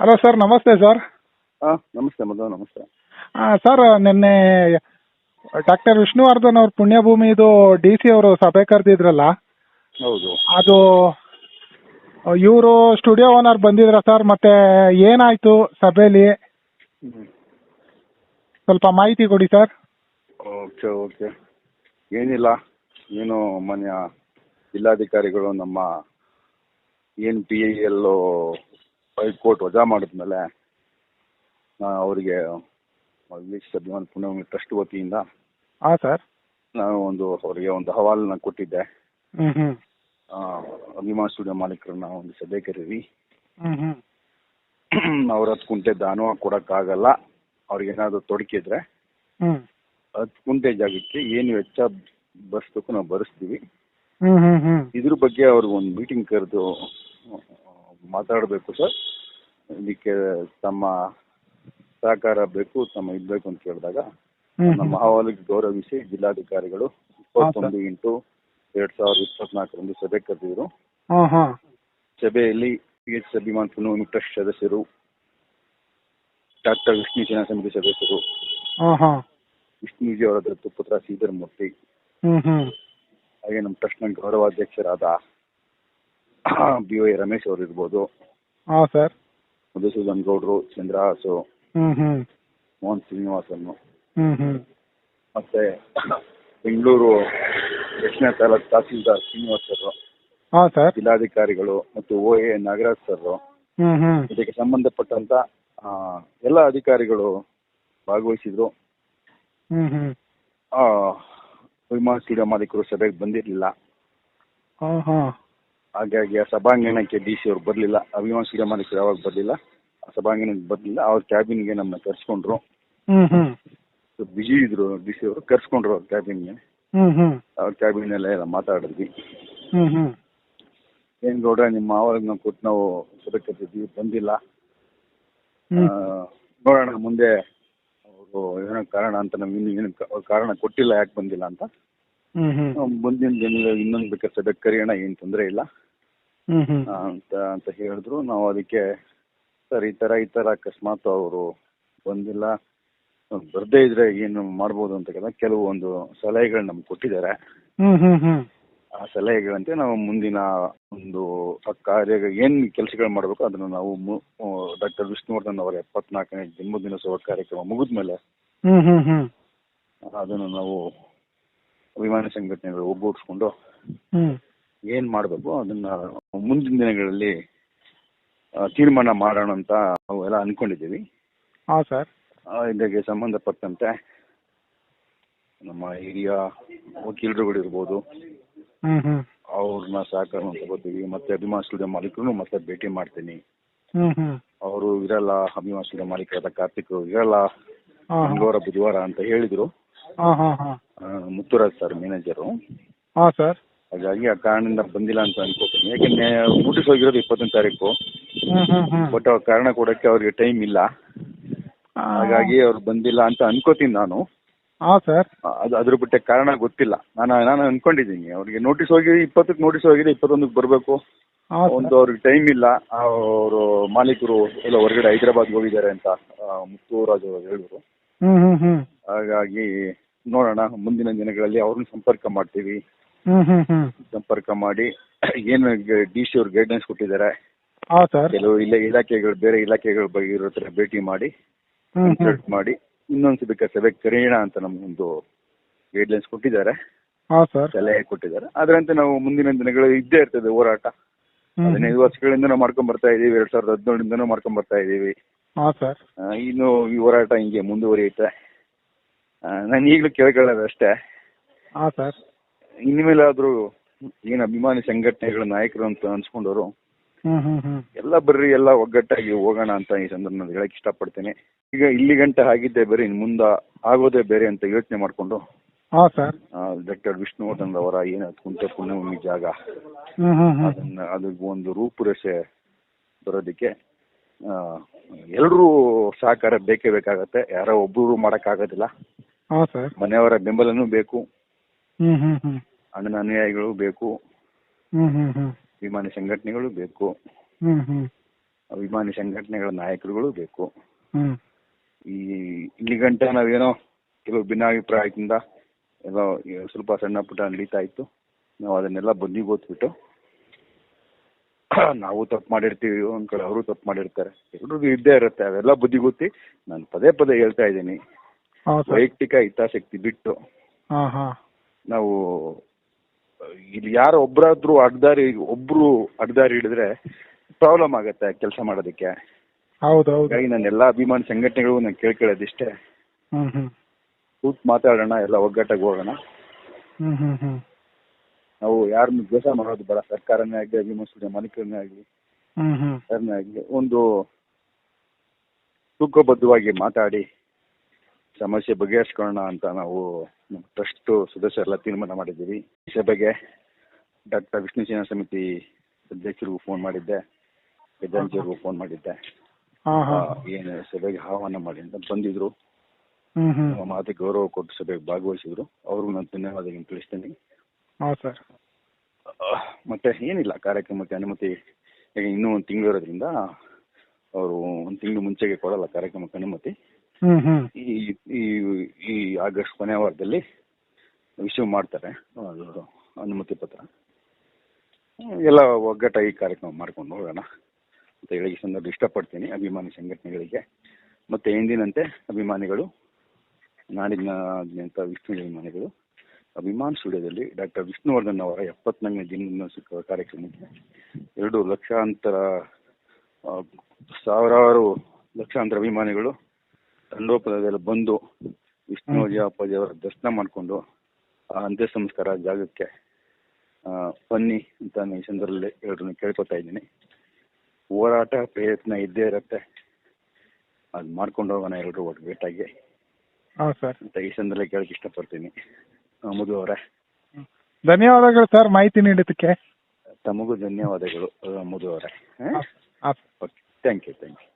Hello sir ನಮಸ್ತೆ sir ಹಾಂ ನಮಸ್ತೆ ಮಧು ನಮಸ್ತೆ. ಸರ್ ನಿನ್ನೆ ಡಾಕ್ಟರ್ ವಿಷ್ಣುವರ್ಧನ್ ಅವ್ರ ಪುಣ್ಯಭೂಮಿದು ಡಿ ಸಿ ಅವರು ಸಭೆ ಕರೆದಿದ್ರಲ್ಲ? ಹೌದು. ಅದು ಇವರು ಸ್ಟುಡಿಯೋ ಓನರ್ ಬಂದಿದ್ರ ಸರ್ ಮತ್ತೆ ಏನಾಯ್ತು ಸಭೆಯಲ್ಲಿ ಸ್ವಲ್ಪ ಮಾಹಿತಿ ಕೊಡಿ ಸರ್ ಓಕೆ ಓಕೆ. ಏನಿಲ್ಲ. ಏನು ಮಾನ್ಯ ಜಿಲ್ಲಾಧಿಕಾರಿಗಳು ನಮ್ಮ ಏನು ಪಿ ಐ ಹೈಕೋರ್ಟ್ ವಜಾ ಮಾಡಿದ್ಮೇಲೆ ಅವರಿಗೆ ಇಂಗ್ಲಿಷ್ ಅಭಿಮಾನ ಪುಣ್ಯಭೂಮಿ ಟ್ರಸ್ಟ್ ವತಿಯಿಂದ ಹಾ ಸರ್? ನಾನು ಒಂದು ಅವರಿಗೆ ಒಂದು ಹವಾಲನ್ನ ಕೊಟ್ಟಿದ್ದೆ. ಹ್ಮ್ ಆ, ಅಭಿಮಾನ ಸ್ಟುಡಿಯೋ ಮಾಲೀಕರನ್ನ ಒಂದು ಸಭೆ ಕರೀರಿ ಅವ್ರ ಹತ್ತು ಕುಂಟೆ ದಾನ ಕೊಡಕ್ಕಾಗಲ್ಲ. ಅವ್ರಿಗೆ ಏನಾದ್ರು ತೊಡಕಿದ್ರೆ ಹ್ಞೂ ಹತ್ತು ಕುಂಟೆ ಜಾಗಕ್ಕೆ ಏನು ವೆಚ್ಚ ಬರ್ಸ್ಬೇಕು ನಾವು ಬರೆಸ್ತೀವಿ. ಇದ್ರ ಬಗ್ಗೆ ಅವ್ರಿಗೆ ಒಂದು ಮೀಟಿಂಗ್ ಕರೆದು ಮಾತಾಡಬೇಕು ಸರ್. ಇದಕ್ಕೆ ತಮ್ಮ ಸಹಕಾರ ಬೇಕು ತಮ್ಮ ಇರ್ಬೇಕು ಅಂತ ಕೇಳಿದಾಗ ನಮ್ಮ ಅಹವಾಲಿಗೆ ಗೌರವಿಸಿ ಜಿಲ್ಲಾಧಿಕಾರಿಗಳು ಇಪ್ಪತ್ತೊಂದು ಎಂಟು ಎರಡ್ ಸಾವಿರದ ಇಪ್ಪತ್ನಾಲ್ಕರಂದು ಸಭೆ ಕರೆದಿದ್ರು. ಸಭೆಯಲ್ಲಿ ಪಿ ಎಚ್ ಅಭಿಮಾನ್ ಫಿನೋಮಿ ಟ್ರಸ್ಟ್ ಸದಸ್ಯರು ಡಾಕ್ಟರ್ ವಿಷ್ಣು ಸೇನಾ ಸಮಿತಿ ಸದಸ್ಯರು ವಿಷ್ಣುಜಿ ಅವರ ದತ್ತುಪುತ್ರ ಶ್ರೀಧರ್ ಮೂರ್ತಿ ಹಾಗೆ ನಮ್ಮ ಟ್ರಸ್ಟ್ನ ಗೌರವಾಧ್ಯಕ್ಷರಾದ ಬಿ ವೈ ರಮೇಶ್ ಅವರು ಇರ್ಬೋದು. ಹಾ ಸರ್. ಮಧುಸೂದನ್ ಗೌಡ್ರು ಚಂದ್ರಹಾಸು ಹಾಸು ಮೋಹನ್ ಶ್ರೀನಿವಾಸನ್ ಮತ್ತೆ ಬೆಂಗಳೂರು ದಕ್ಷಿಣ ತಾಲೂಕು ತಹಸೀಲ್ದಾರ್ ಶ್ರೀನಿವಾಸ್ ಸರ್ ಹಾಂ ಸರ್. ಜಿಲ್ಲಾಧಿಕಾರಿಗಳು ಮತ್ತು ಓ ಎ ನಾಗರಾಜ್ ಸರ್ ಇದಕ್ಕೆ ಸಂಬಂಧಪಟ್ಟಂತ ಆ, ಎಲ್ಲ ಅಧಿಕಾರಿಗಳು ಭಾಗವಹಿಸಿದ್ರು. ಆ, ವಿಮಾನ ಸ್ಟುಡಿಯೋ ಮಾಲೀಕರು ಸಭೆಗೆ ಬಂದಿರಲಿಲ್ಲ. ಹಾಂ ಹಾಂ. ಹಾಗಾಗಿ ಆ ಸಭಾಂಗಣಕ್ಕೆ ಡಿ ಸಿ ಅವ್ರು ಬರಲಿಲ್ಲ. ಅಭಿಮಾನ್ ಮಾಲೀಕರು ಯಾವಾಗ ಬರಲಿಲ್ಲ? ಆ ಸಭಾಂಗಣಕ್ಕೆ ಬರಲಿಲ್ಲ. ಅವ್ರ ಕ್ಯಾಬಿನ್ಗೆ ನಮ್ಮ ಕರ್ಸ್ಕೊಂಡ್ರು. ಬಿಜಿ ಇದ್ರು ಡಿ ಸಿ ಅವರು. ಕರ್ಸ್ಕೊಂಡ್ರು ಅವ್ರ ಕ್ಯಾಬಿನ್ಗೆ. ಅವ್ರ ಕ್ಯಾಬಿನ್ ಎಲ್ಲ ಮಾತಾಡಿದ್ವಿ. ಹ್ಮ್ ಹ್ಮ್. ಏನ್ ಗೌಡ್ರ ನಿಮ್ಮ ಆವಾಗ ನಾವು ಕೊಟ್ಟು ನಾವು ಸಭೆ ಬಂದಿಲ್ಲ. ಆ, ನೋಡೋಣ ಮುಂದೆ ಅವರು ಏನೋ ಕಾರಣ ಅಂತ ನಮ್ಗೆ ಇನ್ನು ಏನು ಕ- ಕಾರಣ ಕೊಟ್ಟಿಲ್ಲ ಯಾಕೆ ಬಂದಿಲ್ಲ ಅಂತ. ಹ್ಮ್ ಹ್ಮ್. ಮುಂದಿನ ದಿನ ಇನ್ನೊಂದು ಬೇಕಾದ್ರೆ ಸಭೆ ಕರೆಯೋಣ ಏನು ತೊಂದರೆ ಇಲ್ಲ. ಅಂತ ಅಂತ ಹೇಳಿದ್ರು. ನಾವು ಅದಕ್ಕೆ ಸರ್ ಈ ತರ ಈ ತರ ಅಕಸ್ಮಾತ್ ಅವರು ಬಂದಿಲ್ಲ. ಬರ್ದೇ ಇದ್ರೆ ಏನು ಮಾಡ್ಬೋದು ಅಂತ ಕೆಲವೊಂದು ಕೆಲವು ಒಂದು ಸಲಹೆಗಳು ನಮ್ಗೆ ಕೊಟ್ಟಿದ್ದಾರೆ. ಆ ಸಲಹೆಗಳಂತೆ ನಾವು ಮುಂದಿನ ಒಂದು ಕಾರ್ಯ ಏನ್ ಕೆಲಸಗಳು ಮಾಡಬೇಕು ಅದನ್ನ ನಾವು ಡಾಕ್ಟರ್ ವಿಷ್ಣುವರ್ಧನ್ ಅವರ ಎಪ್ಪತ್ನಾಲ್ಕನೇ ಜನ್ಮದಿನೋತ್ಸವ ಕಾರ್ಯಕ್ರಮ ಮುಗಿದ್ಮೇಲೆ ಅದನ್ನು ನಾವು ಅಭಿಮಾನಿ ಸಂಘಟನೆಗಳು ಒಗ್ಗೂಡಿಸ್ಕೊಂಡು ಏನು ಮಾಡಬೇಕು ಅದನ್ನ ಮುಂದಿನ ದಿನಗಳಲ್ಲಿ ತೀರ್ಮಾನ ಮಾಡೋಣ ಅಂತ ನಾವು ಎಲ್ಲ ಅನ್ಕೊಂಡಿದ್ದೀವಿ. ಹಾಂ ಸರ್. ಇದಕ್ಕೆ ಸಂಬಂಧಪಟ್ಟಂತೆ ನಮ್ಮ ಹಿರಿಯ ವಕೀಲರುಗಳು ಇರ್ಬೋದು ಅವ್ರನ್ನ ಸಹಕಾರ ತಗೋತೀವಿ ಮತ್ತೆ ಅಭಿಮಾನ ಸ್ಟುಡಿಯೋ ಮಾಲೀಕರು ಮತ್ತೆ ಭೇಟಿ ಮಾಡ್ತೀನಿ. ಅವರು ಇರಲ್ಲ ಅಭಿಮಾನ ಸ್ಟುಡಿಯೋ ಮಾಲೀಕರಾದ ಕಾರ್ತಿಕ್ ಇರಲ್ಲ ಹಾಂ ಮಂಗಳವಾರ ಬುಧವಾರ ಅಂತ ಹೇಳಿದ್ರು. ಹಾಂ ಹಾಂ ಹಾಂ. Muthuraj sir manager. ಹಾ ಸರ್. ಹಾಗಾಗಿ ಆ ಕಾರಣದಿಂದ ಬಂದಿಲ್ಲ ಅಂತ ಅನ್ಕೋತೀನಿ. ಯಾಕಂದ್ರೆ ನೋಟಿಸ್ ಹೋಗಿರೋದು ಇಪ್ಪತ್ತನೇ ತಾರೀಕು. ಬಟ್ ಅವ್ರ ಕಾರಣ ಕೊಡಕ್ಕೆ ಅವ್ರಿಗೆ ಟೈಮ್ ಇಲ್ಲ. ಹಾಗಾಗಿ ಅವ್ರು ಬಂದಿಲ್ಲ ಅಂತ ಅನ್ಕೋತೀನಿ ನಾನು. ಹಾಂ ಸರ್ ಅದು ಅದ್ರ ಬಿಟ್ಟೆ ಕಾರಣ ಗೊತ್ತಿಲ್ಲ. ನಾನು ನಾನು ಅನ್ಕೊಂಡಿದ್ದೀನಿ. ಅವ್ರಿಗೆ ನೋಟಿಸ್ ಹೋಗಿ ಇಪ್ಪತ್ತಕ್ಕೆ ನೋಟಿಸ್ ಹೋಗಿದೆ ಇಪ್ಪತ್ತೊಂದಕ್ಕೆ ಬರಬೇಕು. ಹಾಂ ಒಂದು ಅವ್ರಿಗೆ ಟೈಮ್ ಇಲ್ಲ. ಅವರು ಮಾಲೀಕರು ಎಲ್ಲ ಹೊರಗಡೆ ಹೈದರಾಬಾದ್ ಹೋಗಿದ್ದಾರೆ ಅಂತ ಆ, ಮುತ್ತುರಾಜ್ ಅವರು ಹೇಳಿದ್ರು. ಹಾಗಾಗಿ ನೋಡೋಣ. ಮುಂದಿನ ದಿನಗಳಲ್ಲಿ ಅವ್ರನ್ನ ಸಂಪರ್ಕ ಮಾಡ್ತೀವಿ. ಸಂಪರ್ಕ ಮಾಡಿ ಏನು ಡಿ ಸಿ ಅವ್ರು ಗೈಡ್ಲೈನ್ಸ್ ಕೊಟ್ಟಿದ್ದಾರೆ. ಹಾ ಸರ್. ಕೆಲವು ಇಲ್ಲ ಇಲಾಖೆಗಳು ಬೇರೆ ಇಲಾಖೆಗಳ ಬಗ್ಗೆ ಇರೋ ಹತ್ರ ಭೇಟಿ ಮಾಡಿ ಕನ್ಸಲ್ಟ್ ಮಾಡಿ ಇನ್ನೊಂದು ಸಭೆ ಸಭೆ ಕರೆಯೋಣ ಅಂತ ನಮ್ಗೊಂದು ಗೈಡ್ಲೈನ್ಸ್ ಕೊಟ್ಟಿದ್ದಾರೆ. ಹಾ ಸರ್. ಸಲಹೆ ಕೊಟ್ಟಿದ್ದಾರೆ. ಅದರಂತೆ ನಾವು ಮುಂದಿನ ದಿನಗಳು ಇದ್ದೇ ಇರ್ತದೆ ಹೋರಾಟ. ಹದಿನೈದು ವರ್ಷಗಳಿಂದ ನಾವು ಮಾಡ್ಕೊಂಡ್ ಬರ್ತಾ ಇದೀವಿ ಎರಡ್ ಸಾವಿರದ ಹದಿನೇಳರಿಂದನೂ ಮಾಡ್ಕೊಂಡ್ ಬರ್ತಾ ಇದೀವಿ. ಹಾಂ ಸರ್. ಆ, ಇನ್ನು ಈ ಹೋರಾಟ ಹಿಂಗೆ ಮುಂದುವರಿಯುತ್ತೆ. ಆ, ನಾನು ಈಗಲೂ ಕೇಳ್ಕೊಳ್ಳೋದು ಅಷ್ಟೇ. ಹಾಂ ಸರ್. ಇನ್ಮೇಲಾದ್ರೂ ಏನ್ ಅಭಿಮಾನಿ ಸಂಘಟನೆಗಳ ನಾಯಕರು ಅಂತ ಅನ್ಸ್ಕೊಂಡವರು ಎಲ್ಲ ಬರ್ರಿ ಎಲ್ಲ ಒಗ್ಗಟ್ಟಾಗಿ ಹೋಗೋಣ ಅಂತ ಈ ಸಂದರ್ಭದಲ್ಲಿ ಹೇಳಕ್ ಇಷ್ಟಪಡ್ತೇನೆ. ಈಗ ಇಲ್ಲಿ ಗಂಟೆ ಆಗಿದ್ದೆ ಬೇರೆ ಇನ್ ಮುಂದ ಆಗೋದೇ ಬೇರೆ ಅಂತ ಯೋಚನೆ ಮಾಡ್ಕೊಂಡು ಡಾಕ್ಟರ್ ವಿಷ್ಣುವರ್ಧನ್ ಅವರ ಏನ ಕುಂತ ಪುಣ್ಯಭೂಮಿ ಜಾಗ ಅದನ್ನ ಅದಕ್ಕೆ ಒಂದು ರೂಪುರೇಷೆ ಬರೋದಕ್ಕೆ ಎಲ್ಲರೂ ಸಹಕಾರ ಬೇಕೇ ಬೇಕಾಗತ್ತೆ. ಯಾರೋ ಒಬ್ಬರು ಮಾಡಕ್ ಆಗೋದಿಲ್ಲ ಸರ್. ಮನೆಯವರ ಬೆಂಬಲನೂ ಬೇಕು. ಅಣ್ಣನ ಅನುಯಾಯಿಗಳು ಬೇಕು. ಅಭಿಮಾನಿ ಸಂಘಟನೆಗಳು ಬೇಕು. ಅಭಿಮಾನಿ ಸಂಘಟನೆಗಳ ನಾಯಕರುಗಳು ಬೇಕು. ಈ ಇಲ್ಲಿ ಗಂಟ ನಾವೇನೋ ಕೆಲವು ಭಿನ್ನಾಭಿಪ್ರಾಯದಿಂದ ಏನೋ ಸ್ವಲ್ಪ ಸಣ್ಣ ಪುಟ್ಟ ನಡೀತಾ ಇತ್ತು. ನಾವು ಅದನ್ನೆಲ್ಲ ಬದಿಗೊತ್ಬಿಟ್ಟು ನಾವು ತಪ್ಪು ಮಾಡಿರ್ತೀವಿ ಒಂದ್ ಕಡೆ ಅವರು ತಪ್ಪು ಮಾಡಿರ್ತಾರೆ. ಎಲ್ರಿಗೂ ಇದ್ದೇ ಇರುತ್ತೆ ಅವೆಲ್ಲ ಬುದ್ಧಿಗೂತಿ ನಾನು ಪದೇ ಪದೇ ಹೇಳ್ತಾ ಇದ್ದೀನಿ. ವೈಯಕ್ತಿಕ ಹಿತಾಸಕ್ತಿ ಬಿಟ್ಟು. ನಾವು ಇಲ್ಲಿ ಯಾರೋ ಒಬ್ಬರಾದ್ರೂ ಅಡ್ಡದಾರಿ ಒಬ್ರು ಅಡ್ದಾರಿ ಹಿಡಿದ್ರೆ ಪ್ರಾಬ್ಲಮ್ ಆಗತ್ತೆ ಕೆಲಸ ಮಾಡೋದಕ್ಕೆ. ಹೌದು ಹೌದು. ಹಾಗಾಗಿ ನಾನು ಎಲ್ಲಾ ಅಭಿಮಾನಿ ಸಂಘಟನೆಗಳಿಗೂ ನಾನು ಕೇಳ್ಕೊಳ್ಳೋದಿಷ್ಟೇ. ಹ್ಮ್ ಹ್ಮ್. ಕೂತ್ ಮಾತಾಡೋಣ ಎಲ್ಲ ಒಗ್ಗಟ್ಟಾಗಿ ಹೋಗೋಣ. ಹ್ಮ್ ಹ್ಮ್ ಹ್ಮ್. ನಾವು ಯಾರನ್ನು ದ್ವೇಷ ಮಾಡೋದು ಬೇಡ. ಸರ್ಕಾರನೇ ಆಗಲಿ ಅಭಿಮಾನಿ ಮನಿಕರನ್ನೇ ಮಾಲೀಕರನ್ನೇ ಆಗಲಿ. ಹ್ಮ್ ಹ್ಮ್. ಯಾರನ್ನೇ ಆಗಲಿ ಒಂದು ತೂಕಬದ್ಧವಾಗಿ ಮಾತಾಡಿ. ಸಮಸ್ಯೆ ಬಗೆಹರಿಸ್ಕೊಳ್ಳೋಣ ಅಂತ ನಾವು ನಮ್ಮ ಟ್ರಸ್ಟ್ ಸದಸ್ಯರೆಲ್ಲ ತೀರ್ಮಾನ ಮಾಡಿದ್ದೀವಿ. ಈ ಸಭೆಗೆ ಡಾಕ್ಟರ್ ವಿಷ್ಣು ಸೇನಾ ಸಮಿತಿ ಅಧ್ಯಕ್ಷರಿಗೂ ಫೋನ್ ಮಾಡಿದ್ದೆ. ಖಜಾಂಚಿಯವ್ರಿಗೂ ಫೋನ್ ಮಾಡಿದ್ದೆ. ಏನು ಸಭೆಗೆ ಆಹ್ವಾನ ಮಾಡಿ ಅಂತ ಬಂದಿದ್ರು. ನಮ್ಮ ಮಾತಿಗೆ ಗೌರವ ಕೊಟ್ಟು ಸಭೆಗೆ ಭಾಗವಹಿಸಿದ್ರು. ಅವ್ರಿಗೂ ನಾನು ಧನ್ಯವಾದಗಳನ್ನು ತಿಳಿಸ್ತೀನಿ. ಸರ್. ಮತ್ತೆ ಏನಿಲ್ಲ ಕಾರ್ಯಕ್ರಮಕ್ಕೆ ಅನುಮತಿ ಇನ್ನೂ ಒಂದು ತಿಂಗಳು ಇರೋದ್ರಿಂದ ಅವರು ಒಂದು ತಿಂಗಳು ಮುಂಚೆಗೆ ಕೊಡಲ್ಲ ಕಾರ್ಯಕ್ರಮಕ್ಕೆ ಅನುಮತಿ. ಈ ಈ ಈ ಆಗಸ್ಟ್ ಕೊನೆಯ ವಾರದಲ್ಲಿ ಇಶ್ಯೂ ಮಾಡ್ತಾರೆ ಅನುಮತಿ ಪತ್ರ. ಎಲ್ಲ ಒಗ್ಗಟ್ಟಾಗಿ ಕಾರ್ಯಕ್ರಮ ಮಾಡ್ಕೊಂಡು ಹೋಗೋಣ ಅಂತ ಹೇಳಿ ಸಂದರ್ಭ ಇಷ್ಟಪಡ್ತೀನಿ ಅಭಿಮಾನಿ ಸಂಘಟನೆಗಳಿಗೆ. ಮತ್ತೆ ಎಂದಿನಂತೆ ಅಭಿಮಾನಿಗಳು ನಾಡಿನಾದ್ಯಂತ ವಿಷ್ಣು ಅಭಿಮಾನಿಗಳು, ಅಭಿಮಾನ್ ಸ್ಟುಡಿಯೋದಲ್ಲಿ ಡಾಕ್ಟರ್ ವಿಷ್ಣುವರ್ಧನ್ ಅವರ ಎಪ್ಪತ್ನಾಲ್ಕನೇ ದಿನ ಕಾರ್ಯಕ್ರಮಕ್ಕೆ ಎರಡು ಲಕ್ಷಾಂತರ ಸಾವಿರಾರು ಲಕ್ಷಾಂತರ ಅಭಿಮಾನಿಗಳು ತಂಡೋಪದಲ್ಲಿ ಬಂದು ವಿಷ್ಣು ಅಪ್ಪಾಜಿ ಅವರ ದರ್ಶನ ಮಾಡಿಕೊಂಡು ಆ ಅಂತ್ಯ ಸಂಸ್ಕಾರ ಜಾಗಕ್ಕೆ ಆ, ಬನ್ನಿ ಅಂತ ನಾನು ಈ ಸಂದರ್ಭದಲ್ಲಿ ಎಲ್ಲರನ್ನು ಕೇಳ್ಕೊತಾ ಇದ್ದೀನಿ. ಹೋರಾಟ ಪ್ರಯತ್ನ ಇದ್ದೇ ಇರುತ್ತೆ. ಅದು ಮಾಡ್ಕೊಂಡು ಹೋಗೋಣ ಎಲ್ಲರೂ ಒಟ್ಟು ಭೇಟಾಗಿ ಸರ್. ಅಂತ ಈ ಸಂದರ್ಭದಲ್ಲಿ ಕೇಳಕ್ಕೆ ಇಷ್ಟಪಡ್ತೀನಿ. ಆ, ಮಧು ಅವರೇ ಧನ್ಯವಾದಗಳು ಸರ್ ಮಾಹಿತಿ ನೀಡಿದ್ದಕ್ಕೆ. ತಮಗೂ ಧನ್ಯವಾದಗಳು ಆ, ಮಧು ಅವರೇ. ಹಾ? Okay thank you thank you